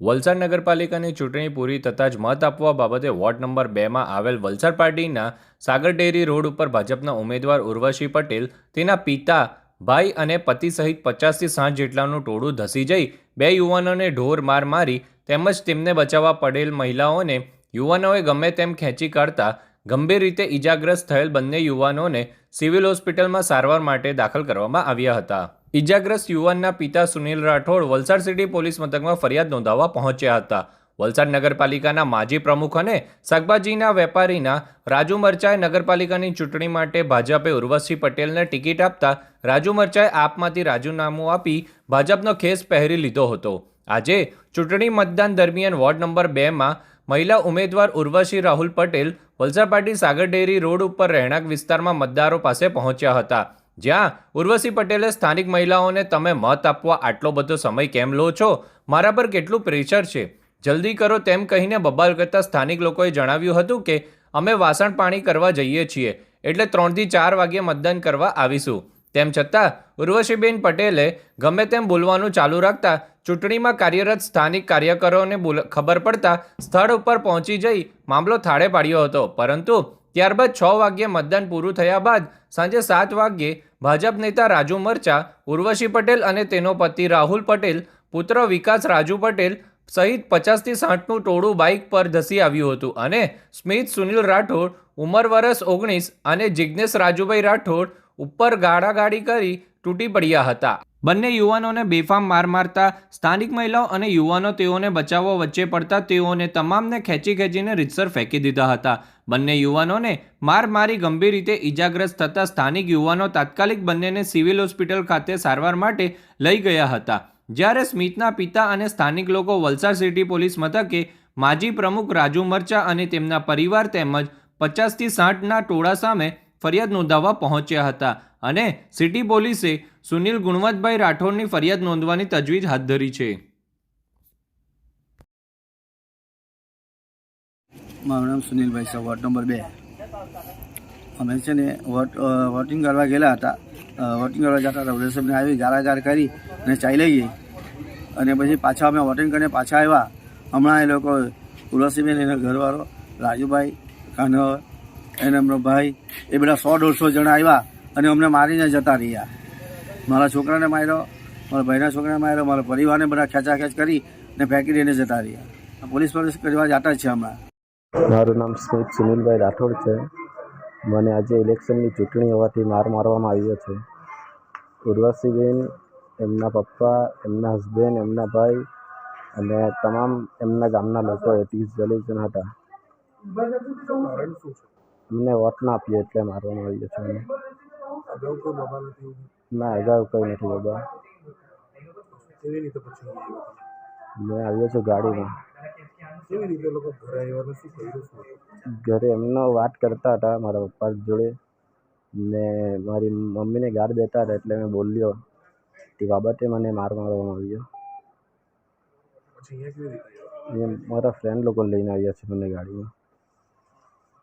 વલસાડ નગરપાલિકાની ચૂંટણી પૂરી થતાં જ મત આપવા બાબતે વોર્ડ નંબર બેમાં આવેલ વલસાડ પાર્ટીના સાગર ડેરી રોડ ઉપર ભાજપના ઉમેદવાર ઉર્વશી પટેલ, તેના પિતા, ભાઈ અને પતિ સહિત પચાસથી સાઠ જેટલાનું ટોળું ધસી જઈ બે યુવાનોને ઢોર માર મારી તેમજ તેમને બચાવવા પડેલ મહિલાઓને યુવાનોએ ગમે તેમ ખેંચી કાઢતા ગંભીર રીતે ઈજાગ્રસ્ત થયેલ બંને યુવાનોને સિવિલ હોસ્પિટલમાં સારવાર માટે દાખલ કરવામાં આવ્યા હતા. ઈજાગ્રસ્ત યુવાનના પિતા સુનિલ રાઠોડ વલસાડ સિટી પોલીસ મથકમાં ફરિયાદ નોંધાવવા પહોંચ્યા હતા. વલસાડ નગરપાલિકાના માજી પ્રમુખ અને શાકભાજીના વેપારીના રાજુ મરચાએ નગરપાલિકાની ચૂંટણી માટે ભાજપે ઉર્વશી પટેલને ટિકિટ આપતા રાજુ મરચાએ આપમાંથી રાજુનામું આપી ભાજપનો ખેસ પહેરી લીધો હતો. આજે ચૂંટણી મતદાન દરમિયાન વોર્ડ નંબર બેમાં મહિલા ઉમેદવાર ઉર્વશી રાહુલ પટેલ વલસાડ પાટી સાગર ડેરી રોડ ઉપર રહેણાંક વિસ્તારમાં મતદારો પાસે પહોંચ્યા હતા. જ્યાં ઉર્વશી પટેલે સ્થાનિક મહિલાઓને તમે મત આપવા આટલો બધો સમય કેમ લો છો? મારા પર કેટલું પ્રેશર છે? જલ્દી કરો તેમ કહીને બબાલ કરતા સ્થાનિક લોકોએ જણાવ્યું હતું કે, અમે વાસણ પાણી કરવા જઈએ છીએ, એટલે ત્રણથી ચાર વાગ્યે મતદાન કરવા આવીશું. તેમ છતાં, ઉર્વશીબેન પટેલે ગમે તેમ બોલવાનું ચાલુ રાખતા ચૂંટણીમાં કાર્યરત સ્થાનિક કાર્યકરોને ખબર પડતા સ્થળ ઉપર પહોંચી જઈ મામલો થાળે પાડ્યો હતો. પરંતુ ત્યારબાદ છ વાગ્યે મતદાન પૂરું થયા બાદ સાંજે સાત વાગ્યે ભાજપ નેતા રાજુ મરચા, ઉર્વશી પટેલ અને તેનો પતિ રાહુલ પટેલ, પુત્ર વિકાસ રાજુ પટેલ સહિત પચાસથી સાઠનું ટોળું બાઇક પર ધસી આવ્યું હતું અને સ્મિત સુનિલ રાઠોડ, ઉંમર વરસ ઓગણીસ અને જિજ્ઞેશ રાજુભાઈ રાઠોડ ઉપર ગાડાગાડી કરી તૂટી પડ્યા હતા. બંને યુવાનોને બેફામ માર મારતા સ્થાનિક મહિલાઓ અને યુવાનો તેઓને બચાવવા વચ્ચે પડતા તેઓને તમામને ખેંચી ખેંચીને રીતસર ફેંકી દીધા હતા. બંને યુવાનોને માર મારી ગંભીર રીતે ઈજાગ્રસ્ત થતા સ્થાનિક યુવાનો તાત્કાલિક બંનેને સિવિલ હોસ્પિટલ ખાતે સારવાર માટે લઈ ગયા હતા. જ્યારે સ્મિતના પિતા અને સ્થાનિક લોકો વલસાડ સિટી પોલીસ મથકે માજી પ્રમુખ રાજુ મરચા અને તેમના પરિવાર તેમજ પચાસથી સાઠના ટોળા સામે ફરિયાદ નોંધાવવા પહોંચ્યા હતા અને સિટી પોલીસે સુનિલ ગુણવંતભાઈ રાઠોડની ફરિયાદ નોંધવાની તજવીજ હાથ ધરી છે. મારું નામ સુનિલભાઈ છે, વોર્ડ નંબર બે. અમે છે ને વોટ વોટિંગ કરવા ગયેલા હતા. વોટિંગ કરવા જતા હતા. સાહેબને આવી, ગારાગાર કરી અને ચાલી ગઈ અને પછી પાછા અમે વોટિંગ કરીને પાછા આવ્યા. હમણાં એ લોકો તુલસીબેન એના ઘરવાળો, રાજુભાઈ કાનવર એને એમનો ભાઈ એ બધા સો દોઢસો જણા આવ્યા અને અમને મારીને જતા રહ્યા. મારા છોકરાને માર્યો મારા ભાઈના છોકરાને માર્યો મારા પરિવારને બધા ખેંચાખેંચ કરી ને ફેંકી દઈને જતા રહ્યા. પોલીસ પોલીસ કરવા જતા છે હમણાં. મારું નામ સ્મિત સુનિલભાઈ રાઠોડ છે. મને આજે ઇલેક્શનની ચૂંટણી હોવાથી માર મારવામાં આવ્યો છે. ઉર્વશીબેન એમના પપ્પા એમના હસબેન્ડ એમના ભાઈ અને તમામ એમના ગામના લોકો ત્રીસ ચાલીસ જણ હતા. અમને વોટ ના આપીએ એટલે મારવામાં આવ્યો છે મને ના અગાઉ કંઈ નથી બાબા? મેં આવ્યો છું ગાડીમાં. ઘરે એમનો વાત કરતા હતા મારા પપ્પા જોડે. ને મારી મમ્મીને ગાળ દેતા હતા એટલે મેં બોલ્યો તે બાબતે મને માર મારવામાં આવ્યો. મારા ફ્રેન્ડ લોકો લઈને આવ્યા છે મને ગાડીમાં.